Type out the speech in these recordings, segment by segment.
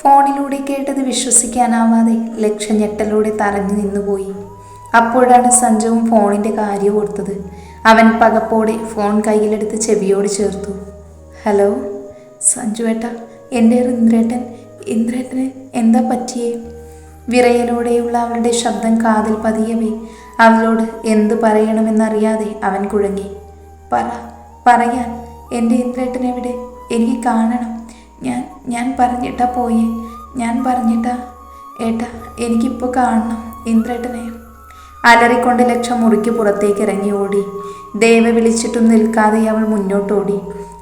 ഫോണിലൂടെ കേട്ടത് വിശ്വസിക്കാനാവാതെ ലക്ഷ്യ ഞെട്ടലൂടെ തറഞ്ഞു നിന്നുപോയി. അപ്പോഴാണ് സഞ്ജവും ഫോണിന്റെ കാര്യം ഓർത്തത്. അവൻ പകപ്പോടെ ഫോൺ കയ്യിലെടുത്ത് ചെവിയോട് ചേർത്തു. ഹലോ സഞ്ജു ഏട്ടാ എന്റെ ഇന്ദ്രേട്ടൻ. ഇന്ദ്രേട്ടന് എന്താ പറ്റിയേ? വിറയലോടെയുള്ള അവളുടെ ശബ്ദം കാതിൽ പതിയവേ. അവളോട് എന്തു പറയണമെന്നറിയാതെ അവൻ കുഴങ്ങി. പറ പറയാൻ. എന്റെ ഇന്ദ്രേട്ടൻ എവിടെ എനിക്ക് കാണണം. ഞാൻ ഞാൻ പറഞ്ഞിട്ടാ പോയി. ഞാൻ പറഞ്ഞിട്ടാ. ഏട്ടാ എനിക്കിപ്പോൾ കാണണം. ഇന്ദ്രേട്ടനെ. അലറിക്കൊണ്ട് ലക്ഷം മുറിക്ക് പുറത്തേക്ക് ഇറങ്ങി ഓടി. ദേവ വിളിച്ചിട്ടും നിൽക്കാതെ അവൾ മുന്നോട്ടോടി.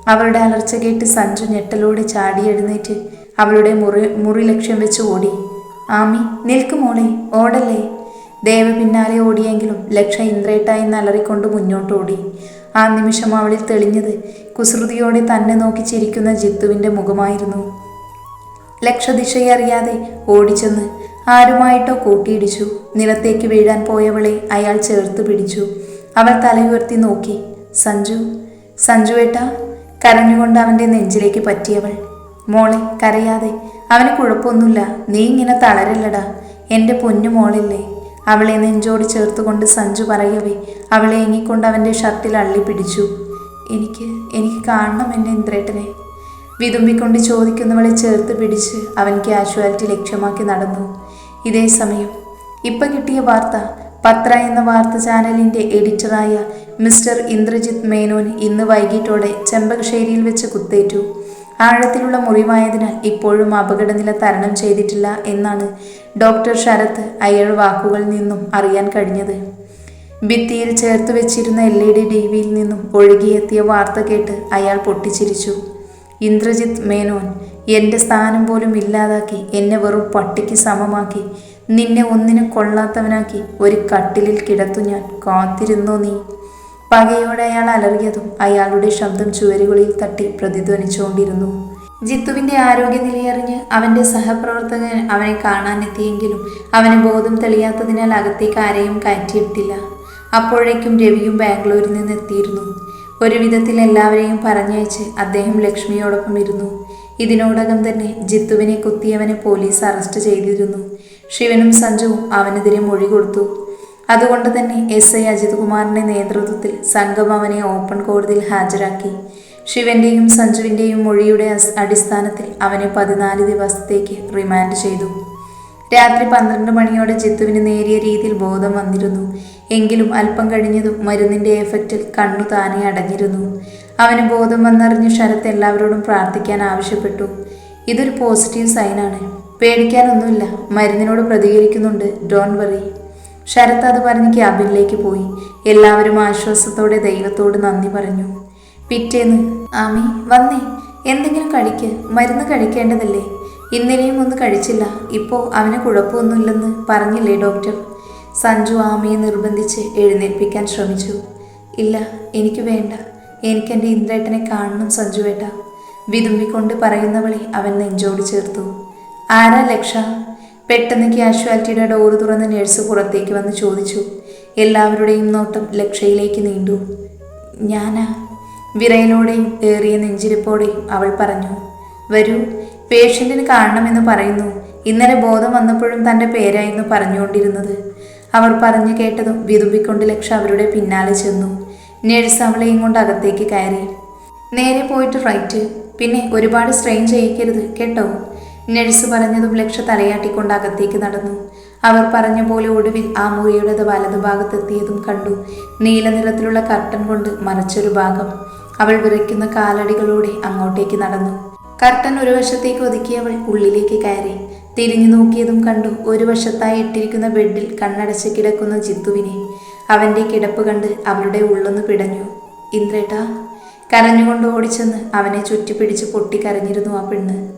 അവളുടെ അലർച്ച കേട്ട് സഞ്ജു ഞെട്ടലോടെ ചാടി എഴുന്നേറ്റ് അവളുടെ മുറി മുറി ലക്ഷ്യം വെച്ച് ഓടി. ആമി നിൽക്ക് മോളെ. ഓടല്ലേ. ദേവ പിന്നാലെ ഓടിയെങ്കിലും ലക്ഷ ഇന്ദ്രേട്ട എന്ന് അലറിക്കൊണ്ട് മുന്നോട്ടോടി. ആ നിമിഷം അവളിൽ തെളിഞ്ഞത് കുസൃതിയോടെ തന്നെ നോക്കി ചിരിക്കുന്ന ജിത്തുവിന്റെ മുഖമായിരുന്നു. ലക്ഷദിശയെ അറിയാതെ ഓടിച്ചെന്ന് ആരുമായിട്ടോ കൂട്ടിയിടിച്ചു. നിലത്തേക്ക് വീഴാൻ പോയവളെ അയാൾ ചേർത്ത് പിടിച്ചു. അവൾ തലയുയർത്തി നോക്കി. സഞ്ജു സഞ്ജു ഏട്ടാ കരഞ്ഞുകൊണ്ട് അവന്റെ നെഞ്ചിലേക്ക് പറ്റിയവൾ. മോളെ കരയാതെ. അവന് കുഴപ്പമൊന്നുമില്ല. നീ ഇങ്ങനെ തളരല്ലടാ. എന്റെ പൊന്നു മോളില്ലേ? അവളെ നെഞ്ചോട് ചേർത്തുകൊണ്ട് സഞ്ജു പറയവേ അവളെ എങ്ങിക്കൊണ്ട് അവന്റെ ഷർട്ടിൽ അള്ളി പിടിച്ചു എനിക്ക് എനിക്ക് കാണണം എന്റെ ഇന്ദ്രേട്ടനെ. വിതുമ്പിക്കൊണ്ട് ചോദിക്കുന്നവളെ ചേർത്ത് പിടിച്ച് അവൻ കാഷ്വാലിറ്റി ലക്ഷ്യമാക്കി നടന്നു. ഇതേ സമയം ഇപ്പം കിട്ടിയ വാർത്ത പത്ര എന്ന വാർത്ത ചാനലിന്റെ എഡിറ്ററായ മിസ്റ്റർ ഇന്ദ്രജിത്ത് മേനോൻ ഇന്ന് വൈകിട്ടോടെ ചെമ്പകശ്ശേരിയിൽ വെച്ച് കുത്തേറ്റു. ആഴത്തിലുള്ള മുറിവായതിനാൽ ഇപ്പോഴും അപകടനില തരണം ചെയ്തിട്ടില്ല എന്നാണ് ഡോക്ടർ ശരത് അയാൾ വാക്കുകളിൽ നിന്നും അറിയാൻ കഴിഞ്ഞത്. ഭിത്തിയിൽ ചേർത്ത് വെച്ചിരുന്ന എൽ ഇ ഡി ടി വിയിൽ നിന്നും ഒഴുകിയെത്തിയ വാർത്ത കേട്ട് അയാൾ പൊട്ടിച്ചിരിച്ചു. ഇന്ദ്രജിത് മേനോൻ എന്റെ സ്ഥാനം പോലും ഇല്ലാതാക്കി എന്നെ വെറും പട്ടിക്ക് സമമാക്കി നിന്നെ ഒന്നിനും കൊള്ളാത്തവനാക്കി ഒരു കട്ടിലിൽ കിടത്തു ഞാൻ. കാത്തിരുന്നോ നീ? പകയോടെ അയാൾ അലറിയതും അയാളുടെ ശബ്ദം ചുവരുകളിൽ തട്ടി പ്രതിധ്വനിച്ചുകൊണ്ടിരുന്നു. ജിത്തുവിന്റെ ആരോഗ്യനിലയറിഞ്ഞ് അവന്റെ സഹപ്രവർത്തകൻ അവനെ കാണാനെത്തിയെങ്കിലും അവന് ബോധം തെളിയാത്തതിനാൽ അകത്തേക്ക് ആരെയും കയറ്റിയിട്ടില്ല. അപ്പോഴേക്കും രവിയും ബാംഗ്ലൂരിൽ നിന്ന് എത്തിയിരുന്നു ഒരു വിധത്തിൽ എല്ലാവരെയും പറഞ്ഞയച്ച് അദ്ദേഹം ലക്ഷ്മിയോടൊപ്പം ഇരുന്നു. ഇതിനോടകം തന്നെ ജിത്തുവിനെ കുത്തിയവനെ പോലീസ് അറസ്റ്റ് ചെയ്തിരുന്നു. ശിവനും സഞ്ജുവും അവനെതിരെ മൊഴി കൊടുത്തു. അതുകൊണ്ട് തന്നെ എസ് ഐ അജിത് കുമാറിന്റെ നേതൃത്വത്തിൽ സംഘം അവനെ ഓപ്പൺ കോടതിയിൽ ഹാജരാക്കി. ശിവന്റെയും സഞ്ജുവിന്റെയും മൊഴിയുടെ അടിസ്ഥാനത്തിൽ അവനെ പതിനാല് ദിവസത്തേക്ക് റിമാൻഡ് ചെയ്തു. രാത്രി പന്ത്രണ്ട് മണിയോടെ ജിത്തുവിന് നേരിയ രീതിയിൽ ബോധം വന്നിരുന്നു. എങ്കിലും അല്പം കഴിഞ്ഞതും മരുന്നിന്റെ എഫക്റ്റിൽ കണ്ണു താനെ അടഞ്ഞിരുന്നു. അവന് ബോധം വന്നറിഞ്ഞ് ശരത്ത് എല്ലാവരോടും പ്രാർത്ഥിക്കാൻ ആവശ്യപ്പെട്ടു. ഇതൊരു പോസിറ്റീവ് സൈനാണ് പേടിക്കാനൊന്നുമില്ല. മരുന്നിനോട് പ്രതികരിക്കുന്നുണ്ട്. ഡോൺ വറി ശരത്ത് അത് പറഞ്ഞ് ക്യാബിനിലേക്ക് പോയി. എല്ലാവരും ആശ്വാസത്തോടെ ദൈവത്തോട് നന്ദി പറഞ്ഞു. പിറ്റേന്ന് ആമി വന്നേ. എന്തെങ്കിലും കഴിക്ക്. മരുന്ന് കഴിക്കേണ്ടതല്ലേ? ഇന്നലെയും ഒന്നും കഴിച്ചില്ല. ഇപ്പോൾ അവന് കുഴപ്പമൊന്നുമില്ലെന്ന് പറഞ്ഞില്ലേ ഡോക്ടർ? സഞ്ജു ആമയെ നിർബന്ധിച്ച് എഴുന്നേൽപ്പിക്കാൻ ശ്രമിച്ചു. ഇല്ല എനിക്ക് വേണ്ട. എനിക്കെന്റെ ഇന്ദ്രേട്ടനെ കാണണം സഞ്ജു ഏട്ട. വിതുമ്പിക്കൊണ്ട് പറയുന്നവളെ അവൻ നെഞ്ചോട് ചേർത്തു. ആരാ ലക്ഷ? പെട്ടെന്ന് കാഷ്വാലിറ്റിയുടെ ഡോറ് തുറന്ന് നഴ്സ് പുറത്തേക്ക് വന്ന് ചോദിച്ചു. എല്ലാവരുടെയും നോട്ടം ലക്ഷയിലേക്ക് നീണ്ടു. ഞാനാ. വിറയലോടെയും ഏറിയ നെഞ്ചിരിപ്പോടെയും അവൾ പറഞ്ഞു. വരൂ പേഷ്യന്റിന് കാണണമെന്ന് പറയുന്നു. ഇന്നലെ ബോധം വന്നപ്പോഴും തന്റെ പേരായിരുന്നു പറഞ്ഞുകൊണ്ടിരുന്നത്. അവർ പറഞ്ഞു കേട്ടതും വിതുമ്പിക്കൊണ്ട് ലക്ഷ അവരുടെ പിന്നാലെ ചെന്നു. നേഴ്സ് അവളെയും കൊണ്ട് അകത്തേക്ക് കയറി. നേരെ പോയിട്ട് റൈറ്റ്. പിന്നെ ഒരുപാട് സ്ട്രെയിൻ ചെയ്യിക്കരുത് കേട്ടോ. നഴ്സ് പറഞ്ഞതും ലക്ഷ തലയാട്ടിക്കൊണ്ട് അകത്തേക്ക് നടന്നു. അവർ പറഞ്ഞ പോലെ ഒടുവിൽ ആ മുറിയുടെ വലതുഭാഗത്തെത്തിയതും കണ്ടു. നീല നിറത്തിലുള്ള കർട്ടൻ കൊണ്ട് മറച്ചൊരു ഭാഗം. അവൾ വിറയ്ക്കുന്ന കാലടികളോടെ അങ്ങോട്ടേക്ക് നടന്നു. കർട്ടൻ ഒരു വശത്തേക്ക് ഒതുക്കിയവൾ ഉള്ളിലേക്ക് കയറി. തിരിഞ്ഞു നോക്കിയതും കണ്ടു. ഒരു വശത്തായി ഇട്ടിരിക്കുന്ന ബെഡിൽ കണ്ണടച്ച് കിടക്കുന്ന ജിത്തുവിനെ. അവന്റെ കിടപ്പ് കണ്ട് അവളുടെ ഉള്ളൊന്ന് പിടഞ്ഞു. ഇന്ദ്രേട്ടാ കരഞ്ഞുകൊണ്ട് ഓടിച്ചെന്ന് അവനെ ചുറ്റിപ്പിടിച്ച് പൊട്ടിക്കരഞ്ഞിരുന്നു ആ പെണ്ണ്.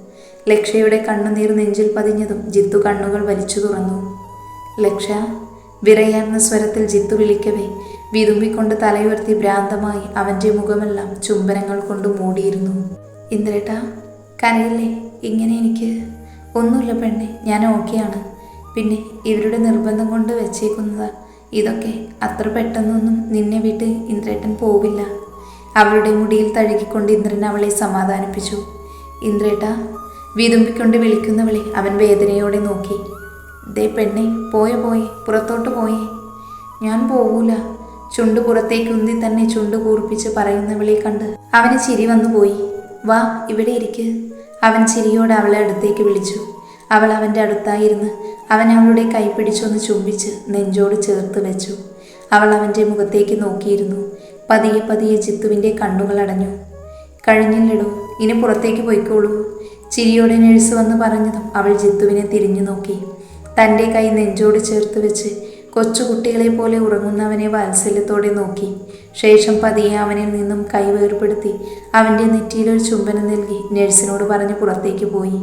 ലക്ഷയുടെ കണ്ണുനീർ നെഞ്ചിൽ പതിഞ്ഞതും ജിത്തു കണ്ണുകൾ വലിച്ചു തുറന്നു. ലക്ഷ വിറയാർന്ന സ്വരത്തിൽ ജിത്തു വിളിക്കവേ വിതുമ്പിക്കൊണ്ട് തലയുയർത്തി ഭ്രാന്തമായി അവന്റെ മുഖമെല്ലാം ചുംബനങ്ങൾ കൊണ്ട് മൂടിയിരുന്നു. ഇന്ദ്രേട്ട കരയില്ലേ? ഇങ്ങനെ എനിക്ക് ഒന്നുമില്ല പെണ്ണെ ഞാൻ ഓക്കെയാണ്. പിന്നെ ഇവരുടെ നിർബന്ധം കൊണ്ട് വെച്ചേക്കുന്നതാ. ഇതൊക്കെ അത്ര പെട്ടെന്നൊന്നും നിന്നെ വിട്ട് ഇന്ദ്രേട്ടൻ പോവില്ല. അവളുടെ മുടിയിൽ തഴുകിക്കൊണ്ട് ഇന്ദ്രൻ അവളെ സമാധാനിപ്പിച്ചു. ഇന്ദ്രേട്ട വിതുമ്പിക്കൊണ്ട് വിളിക്കുന്നവളെ അവൻ വേദനയോടെ നോക്കി. ദേ പെണ്ണെ പോയ പോയെ പുറത്തോട്ട് പോയേ. ഞാൻ പോകൂല ചുണ്ട് പുറത്തേക്ക് ഉന്തി തന്നെ ചുണ്ട് കൂർപ്പിച്ച് പറയുന്നവളെ കണ്ട് അവന് ചിരി വന്നു പോയി. വാ ഇവിടെ ഇരിക്ക്. അവൻ ചിരിയോടെ അവളെ അടുത്തേക്ക് വിളിച്ചു. അവൾ അവന്റെ അടുത്തായിരുന്ന്. അവൻ അവളുടെ കൈ പിടിച്ചൊന്ന് ചുംബിച്ച് നെഞ്ചോട് ചേർത്ത് വെച്ചു. അവൾ അവന്റെ മുഖത്തേക്ക് നോക്കിയിരുന്നു. പതിയെ പതിയെ ചിത്തുവിന്റെ കണ്ണുകൾ അടഞ്ഞു. കഴിഞ്ഞില്ലടോ ഇനി പുറത്തേക്ക് പോയിക്കോളൂ. ചിരിയോടെ നഴ്സ് വന്ന് പറഞ്ഞതും അവൾ ജിത്തുവിനെ തിരിഞ്ഞു നോക്കി. തന്റെ കൈ നെഞ്ചോട് ചേർത്ത് വെച്ച് കൊച്ചുകുട്ടികളെ പോലെ ഉറങ്ങുന്നവനെ വാത്സല്യത്തോടെ നോക്കി. ശേഷം പതിയെ അവനിൽ നിന്നും കൈ വേർപ്പെടുത്തി അവന്റെ നെറ്റിയിലൊരു ചുംബനം നൽകി നഴ്സിനോട് പറഞ്ഞ് പുറത്തേക്ക് പോയി.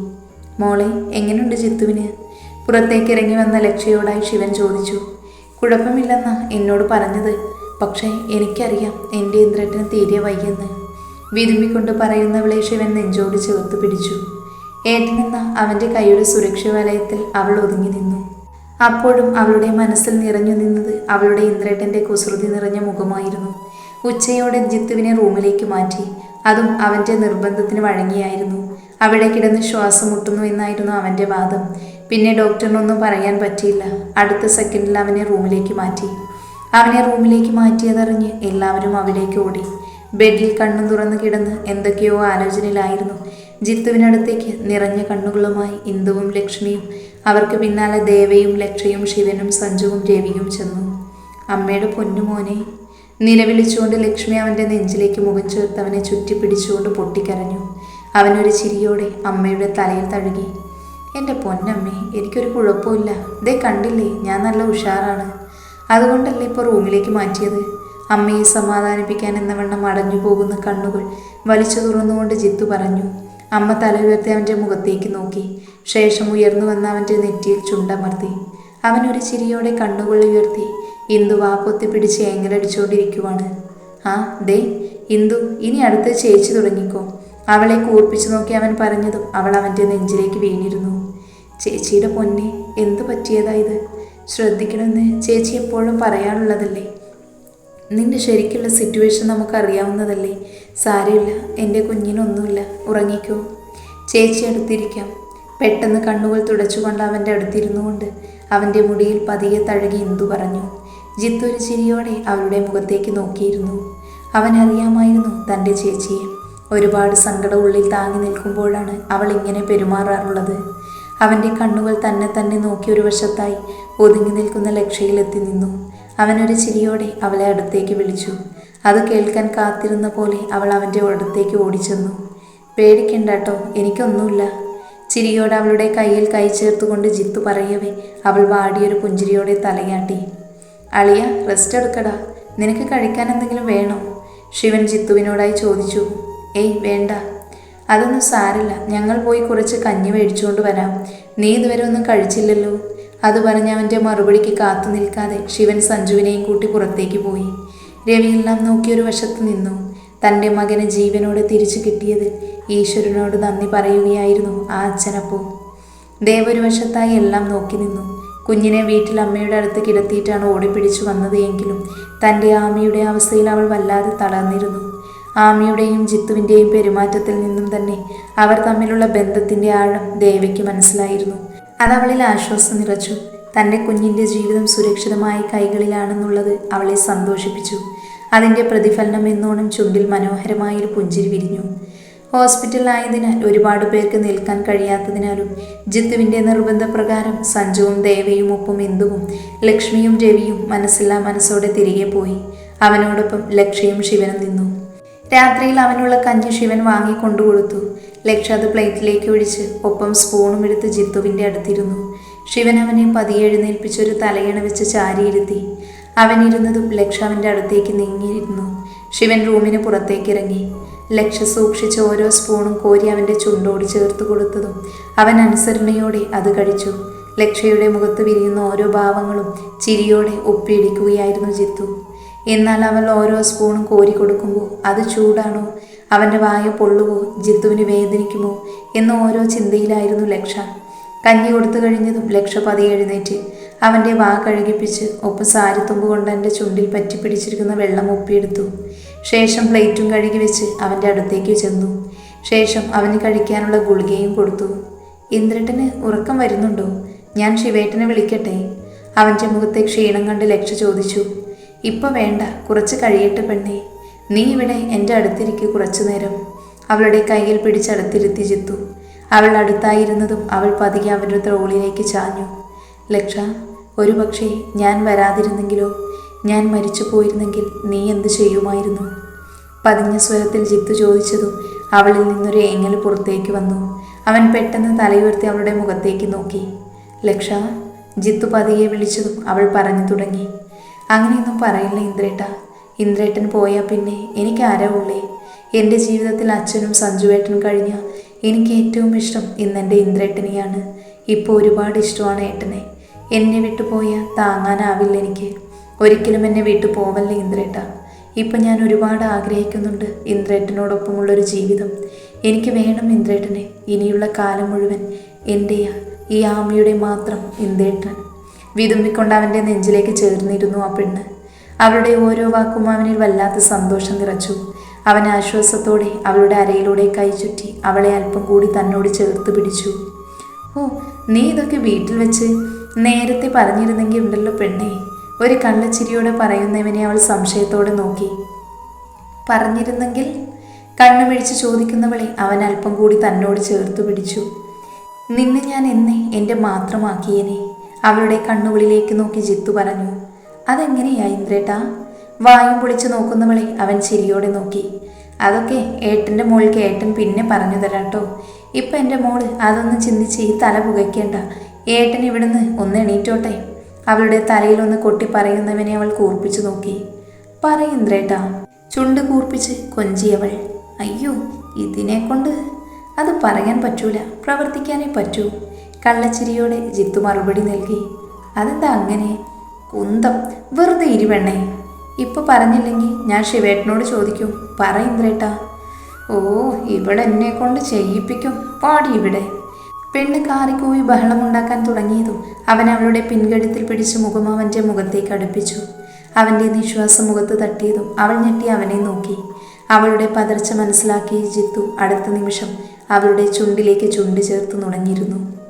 മോളെ എങ്ങനെയുണ്ട് ജിത്തുവിന്? പുറത്തേക്ക് ഇറങ്ങി വന്ന ലക്ഷ്യയോടായി ശിവൻ ചോദിച്ചു. കുഴപ്പമില്ലെന്ന എന്നോട് പറഞ്ഞത്. പക്ഷേ എനിക്കറിയാം എന്റെ ഇന്ദ്രട്ടിന് തീരെ വയ്യെന്ന്. വിരുമ്പിക്കൊണ്ട് പറയുന്നവളെ ശിവൻ നെഞ്ചോട് ചേർത്ത് പിടിച്ചു. ഏട്ടനെന്ന അവന്റെ കൈയുടെ സുരക്ഷ വലയത്തിൽ അവൾ ഒതുങ്ങി നിന്നു? അപ്പോഴും അവളുടെ മനസ്സിൽ നിറഞ്ഞു നിന്നത് അവളുടെ ഇന്ദ്രേട്ടന്റെ കുസൃതി നിറഞ്ഞ മുഖമായിരുന്നു. ഉച്ചയോടെ ജിത്തുവിനെ റൂമിലേക്ക് മാറ്റി. അതും അവന്റെ നിർബന്ധത്തിന് വഴങ്ങിയായിരുന്നു. അവിടെ കിടന്ന് ശ്വാസം മുട്ടുന്നു എന്നായിരുന്നു അവന്റെ വാദം. പിന്നെ ഡോക്ടറിനൊന്നും പറയാൻ പറ്റിയില്ല. അടുത്ത സെക്കൻഡിൽ അവനെ റൂമിലേക്ക് മാറ്റി. അവനെ റൂമിലേക്ക് മാറ്റിയതറിഞ്ഞ് എല്ലാവരും അവിടേക്ക് ഓടി. ബെഡിൽ കണ്ണും തുറന്ന് കിടന്ന് എന്തൊക്കെയോ ആലോചനയിലായിരുന്നു. ജിത്തുവിനടുത്തേക്ക് നിറഞ്ഞ കണ്ണുകളുമായി ഇന്ദുവും ലക്ഷ്മിയും അവർക്ക് പിന്നാലെ ദേവയും ലക്ഷയും ശിവനും സഞ്ജുവും രവിയും ചെന്നു. അമ്മയുടെ പൊന്നുമോനെ നിലവിളിച്ചുകൊണ്ട് ലക്ഷ്മി അവന്റെ നെഞ്ചിലേക്ക് മുഖം ചേർത്ത് അവനെ ചുറ്റിപ്പിടിച്ചുകൊണ്ട് പൊട്ടിക്കരഞ്ഞു. അവനൊരു ചിരിയോടെ അമ്മയുടെ തലയിൽ തഴുകി എന്റെ പൊന്നമ്മേ എനിക്കൊരു കുഴപ്പമില്ല. ദേ കണ്ടില്ലേ ഞാൻ നല്ല ഉഷാറാണ്. അതുകൊണ്ടല്ലേ ഇപ്പോൾ റൂമിലേക്ക് മാറ്റിയത്? അമ്മയെ സമാധാനിപ്പിക്കാൻ എന്നവണ്ണം അടഞ്ഞു പോകുന്ന കണ്ണുകൾ വലിച്ചു തുറന്നുകൊണ്ട് ജിത്തു പറഞ്ഞു അമ്മ തല ഉയർത്തി അവന്റെ മുഖത്തേക്ക് നോക്കി. ശേഷം ഉയർന്നു വന്ന അവന്റെ നെറ്റിയിൽ ചുണ്ടമർത്തി. അവൻ ഒരു ചിരിയോടെ കണ്ണുകൾ ഉയർത്തി. ഇന്ദു വാ പൊത്തി പിടിച്ച് ഏങ്ങലടിച്ചുകൊണ്ടിരിക്കുവാണ് ആ ദേ ഇന്ദു ഇനി അടുത്ത് ചേച്ചി തുടങ്ങിക്കോ. അവളെ കൂർപ്പിച്ചു നോക്കി അവൻ പറഞ്ഞതും അവൾ അവന്റെ നെഞ്ചിലേക്ക് വീണിരുന്നു. ചേച്ചിയുടെ പൊന്നെ എന്തു പറ്റിയതാ ഇത്? ശ്രദ്ധിക്കണമെന്ന് ചേച്ചി എപ്പോഴും പറയാനുള്ളതല്ലേ നിന്റെ ശരിക്കുള്ള സിറ്റുവേഷൻ നമുക്കറിയാവുന്നതല്ലേ? സാരമില്ല എന്റെ കുഞ്ഞിനൊന്നുമില്ല. ഉറങ്ങിക്കോ. ചേച്ചി അടുത്തിരിക്കാം. പെട്ടെന്ന് കണ്ണുകൾ തുടച്ചുകൊണ്ട് അവന്റെ അടുത്തിരുന്നു കൊണ്ട് അവന്റെ മുടിയിൽ പതിയെ തഴുകി ഇന്ദു പറഞ്ഞു. ജിത്തു ഒരു ചിരിയോടെ അവളുടെ മുഖത്തേക്ക് നോക്കിയിരുന്നു. അവൻ അറിയാമായിരുന്നു തന്റെ ചേച്ചിയെ. ഒരുപാട് സങ്കടം ഉള്ളിൽ താങ്ങി നിൽക്കുമ്പോഴാണ് അവൾ ഇങ്ങനെ പെരുമാറാറുള്ളത്. അവന്റെ കണ്ണുകൾ തന്നെ തന്നെ നോക്കി വശത്തായി ഒതുങ്ങി നിൽക്കുന്ന ലക്ഷ്യയിലെത്തി നിന്നു. അവനൊരു ചിരിയോടെ അവളെ അടുത്തേക്ക് വിളിച്ചു. അത് കേൾക്കാൻ കാത്തിരുന്ന പോലെ അവൾ അവന്റെ അടുത്തേക്ക് ഓടിച്ചെന്നു. പേടിക്കണ്ടാട്ടോ എനിക്കൊന്നുമില്ല. ചിരിയോടെ അവളുടെ കയ്യിൽ കൈ ചേർത്തുകൊണ്ട് ജിത്തു പറയവേ അവൾ വാടിയൊരു പുഞ്ചിരിയോടെ തലയാട്ടി. അളിയ റെസ്റ്റ് എടുക്കടാ. നിനക്ക് കഴിക്കാൻ എന്തെങ്കിലും വേണോ? ശിവൻ ജിത്തുവിനോടായി ചോദിച്ചു. ഏയ് വേണ്ട. അതൊന്നും സാരില്ല. ഞങ്ങൾ പോയി കുറച്ച് കഞ്ഞി മേടിച്ചുകൊണ്ട് വരാം. നീ ഇതുവരെ ഒന്നും കഴിച്ചില്ലല്ലോ. അത് പറഞ്ഞ് അവന്റെ മറുപടിക്ക് കാത്തു നിൽക്കാതെ ശിവൻ സഞ്ജുവിനെയും കൂട്ടി പുറത്തേക്ക് പോയി. രവിയെല്ലാം ഒരു വശത്ത് നിന്നു. തന്റെ മകന് ജീവനോട് തിരിച്ചു കിട്ടിയത് ഈശ്വരനോട് നന്ദി പറയുകയായിരുന്നു ആ അച്ഛനപ്പോൾ ദേവ് ഒരു വശത്തായി എല്ലാം നോക്കി നിന്നു. കുഞ്ഞിനെ വീട്ടിൽ അമ്മയുടെ അടുത്ത് കിടത്തിയിട്ടാണ് ഓടിപ്പിടിച്ചു വന്നത് എങ്കിലും തന്റെ ആമിയുടെ അവസ്ഥയിൽ അവൾ വല്ലാതെ തളർന്നിരുന്നു. ആമിയുടെയും ജിത്തുവിന്റെയും പെരുമാറ്റത്തിൽ നിന്നും തന്നെ അവർ തമ്മിലുള്ള ബന്ധത്തിന്റെ ആഴം ദേവയ്ക്ക് മനസ്സിലായിരുന്നു. അതവളിൽ ആശ്വാസം നിറച്ചു. തന്റെ കുഞ്ഞിന്റെ ജീവിതം സുരക്ഷിതമായ കൈകളിലാണെന്നുള്ളത് അവളെ സന്തോഷിപ്പിച്ചു. അതിന്റെ പ്രതിഫലനം എന്നോണം ചുണ്ടിൽ മനോഹരമായൊരു പുഞ്ചിരി വിരിഞ്ഞു. ഹോസ്പിറ്റലിലായതിനാൽ ഒരുപാട് പേർക്ക് നിൽക്കാൻ കഴിയാത്തതിനാലും ജിത്തുവിന്റെ നിർബന്ധപ്രകാരം സഞ്ജുവും ദേവയും ഒപ്പം ഇന്ദുവും ലക്ഷ്മിയും രവിയും മനസ്സില്ലാ മനസ്സോടെ തിരികെ പോയി. അവനോടൊപ്പം ലക്ഷ്യയും ശിവനും നിന്നു. രാത്രിയിൽ അവനുള്ള കഞ്ഞി ശിവൻ വാങ്ങിക്കൊണ്ടു കൊണ്ടുകൊടുത്തു ലക്ഷ അത് പ്ലേറ്റിലേക്ക് ഒഴിച്ച് ഒപ്പം സ്പൂണും എടുത്ത് ജിത്തുവിന്റെ അടുത്തിരുന്നു. ശിവൻ അവനെ പതിയെ എഴുന്നേൽപ്പിച്ചൊരു തലയണ വെച്ച് ചാരിയിരുത്തി. അവനിരുന്നതും ലക്ഷ അവന്റെ അടുത്തേക്ക് നീങ്ങിയിരുന്നു. ശിവൻ റൂമിന് പുറത്തേക്ക് ഇറങ്ങി ലക്ഷ സൂക്ഷിച്ച് ഓരോ സ്പൂണും കോരി അവന്റെ ചുണ്ടോട് ചേർത്ത് കൊടുത്തതും അവൻ അനുസരണയോടെ അത് കഴിച്ചു. ലക്ഷയുടെ മുഖത്ത് വിരിയുന്ന ഓരോ ഭാവങ്ങളും ചിരിയോടെ ഒപ്പിയിടിക്കുകയായിരുന്നു ജിത്തു. എന്നാൽ അവൾ ഓരോ സ്പൂണും കോരി കൊടുക്കുമ്പോൾ അത് ചൂടാണോ? അവന്റെ വായ പൊള്ളുവോ? ജിത്തുവിന് വേദനിക്കുമോ? എന്ന ഓരോ ചിന്തയിലായിരുന്നു ലക്ഷ. കഞ്ഞി കൊടുത്തു കഴിഞ്ഞതും ലക്ഷ പതിയെ എഴുന്നേറ്റ്. അവന്റെ വാ കഴുകിപ്പിച്ച് ഒപ്പം സാരിത്തുമ്പ് കൊണ്ട് എന്റെ ചുണ്ടിൽ പറ്റിപ്പിടിച്ചിരിക്കുന്ന വെള്ളം ഒപ്പിയെടുത്തു ശേഷം പ്ലേറ്റും കഴുകി വെച്ച് അവന്റെ അടുത്തേക്ക് ചെന്നു. ശേഷം അവന് കഴിക്കാനുള്ള ഗുളികയും കൊടുത്തു. ഇന്ദ്രട്ടന് ഉറക്കം വരുന്നുണ്ടോ? ഞാൻ ശിവേട്ടനെ വിളിക്കട്ടെ? അവന്റെ മുഖത്തെ ക്ഷീണം കണ്ട് ലക്ഷ ചോദിച്ചു. ഇപ്പം വേണ്ട കുറച്ച് കഴിയട്ടെ പെണ്ണേ. നീ ഇവിടെ എന്റെ അടുത്തിരിക്ക് കുറച്ചു നേരം. അവളുടെ കയ്യിൽ പിടിച്ചടുത്തിരുത്തി ജിത്തു അവൾ അടുത്തായിരുന്നതും അവൾ പതിയെ അവരുടെ ത്രോളിലേക്ക് ചാഞ്ഞു. ലക്ഷ ഒരു പക്ഷേ ഞാൻ വരാതിരുന്നെങ്കിലോ? ഞാൻ മരിച്ചു പോയിരുന്നെങ്കിൽ നീ എന്ത് ചെയ്യുമായിരുന്നു? പതിഞ്ഞ സ്വരത്തിൽ ജിത്തു ചോദിച്ചതും അവളിൽ നിന്നൊരു ഏങ്ങൽ പുറത്തേക്ക് വന്നു. അവൻ പെട്ടെന്ന് തലയുയർത്തി അവളുടെ മുഖത്തേക്ക് നോക്കി. ലക്ഷ ജിത്തു പതിയെ വിളിച്ചതും അവൾ പറഞ്ഞു തുടങ്ങി. അങ്ങനെയൊന്നും പറയില്ല ഇന്ദ്രേട്ട. ഇന്ദ്രേട്ടൻ പോയാൽ പിന്നെ എനിക്ക് ആരാ ഉള്ളേ? എന്റെ ജീവിതത്തിൽ അച്ഛനും സഞ്ജുവേട്ടൻ കഴിഞ്ഞ എനിക്ക് ഏറ്റവും ഇഷ്ടം ഇന്നെന്റെ ഇന്ദ്രേട്ടനെയാണ്. ഇപ്പോൾ ഒരുപാട് ഇഷ്ടമാണ് ഏട്ടനെ. എന്നെ വിട്ടു പോയാൽ താങ്ങാനാവില്ല എനിക്ക്. ഒരിക്കലും എന്നെ വിട്ടു പോവല്ലേ ഇന്ദ്രേട്ട. ഇപ്പം ഞാൻ ഒരുപാട് ആഗ്രഹിക്കുന്നുണ്ട് ഇന്ദ്രേട്ടനോടൊപ്പമുള്ളൊരു ജീവിതം. എനിക്ക് വേണം ഇന്ദ്രേട്ടനെ. ഇനിയുള്ള കാലം മുഴുവൻ എന്റെയാ ഈ ആമയുടെ മാത്രം ഇന്ദ്രേട്ടൻ. വിതുമ്പിക്കൊണ്ട് അവന്റെ നെഞ്ചിലേക്ക് ചേർന്നിരുന്നു ആ പെണ്ണ്. അവളുടെ ഓരോ വാക്കും അവനിൽ വല്ലാത്ത സന്തോഷം നിറച്ചു. അവൻ ആശ്വാസത്തോടെ അവളുടെ അരയിലൂടെ കൈ ചുറ്റി അവളെ അല്പം കൂടി തന്നോട് ചേർത്ത് പിടിച്ചു. ഓ നീ ഇതൊക്കെ വീട്ടിൽ വെച്ച് നേരത്തെ പറഞ്ഞിരുന്നെങ്കിൽ ഉണ്ടല്ലോ പെണ്ണേ. ഒരു കള്ളച്ചിരിയോടെ പറയുന്നവനെ അവൾ സംശയത്തോടെ നോക്കി. പറഞ്ഞിരുന്നെങ്കിൽ കണ്ണുമിഴിച്ച് ചോദിക്കുന്നവളെ അവൻ അല്പം കൂടി തന്നോട് ചേർത്ത് പിടിച്ചു. നിന്നെ ഞാൻ എന്നെ എന്റെ മാത്രമാക്കിയനെ അവളുടെ കണ്ണുകളിലേക്ക് നോക്കി ജിത്തു പറഞ്ഞു. അതെങ്ങനെയാ ഇന്ദ്രേട്ടാ? വായും പൊളിച്ചു നോക്കുന്നവളെ അവൻ ചിരിയോടെ നോക്കി. അതൊക്കെ ഏട്ടന്റെ മോൾക്ക് ഏട്ടൻ പിന്നെ പറഞ്ഞു തരാട്ടോ. ഇപ്പം എന്റെ മോൾ അതൊന്നും ചിന്തിച്ച് ഈ തല പുകയ്ക്കേണ്ട. ഏട്ടൻ ഇവിടുന്ന് ഒന്ന് എണീറ്റോട്ടെ. അവളുടെ തലയിലൊന്ന് കൊട്ടി പറയുന്നവനെ അവൾ കൂർപ്പിച്ചു നോക്കി. പറയിന്ദ്രേട്ടാ ചുണ്ട് കൂർപ്പിച്ച് കൊഞ്ചിയവൾ അയ്യോ ഇതിനെ കൊണ്ട്? അത് പറയാൻ പറ്റൂല. പ്രവർത്തിക്കാനേ പറ്റൂ. കള്ളച്ചിരിയോടെ ജിത്തു മറുപടി നൽകി. അതെന്താ അങ്ങനെ? കുന്തം. വെറുതെ ഇരുവെണ്ണേ ഇപ്പൊ പറഞ്ഞില്ലെങ്കിൽ ഞാൻ ശിവേട്ടനോട് ചോദിക്കും. പറ ഇന്ദ്രേട്ടാ. ഓ ഇവിടെ എന്നെ കൊണ്ട് ചെയ്യിപ്പിക്കും. പാടി ഇവിടെ. പെണ്ണ് കാറിക്കൂവി ബഹളമുണ്ടാക്കാൻ തുടങ്ങിയതും അവൻ അവളുടെ പിൻകഴുത്തിൽ പിടിച്ച് മുഖം അവന്റെ മുഖത്തേക്ക് അടുപ്പിച്ചു. അവന്റെ നിശ്വാസം മുഖത്ത് തട്ടിയതും അവൾ ഞെട്ടി അവനെ നോക്കി. അവളുടെ പതർച്ച മനസ്സിലാക്കി ജിത്തു അടുത്ത നിമിഷം അവളുടെ ചുണ്ടിലേക്ക് ചുണ്ട് ചേർത്ത് നുണഞ്ഞിരുന്നു.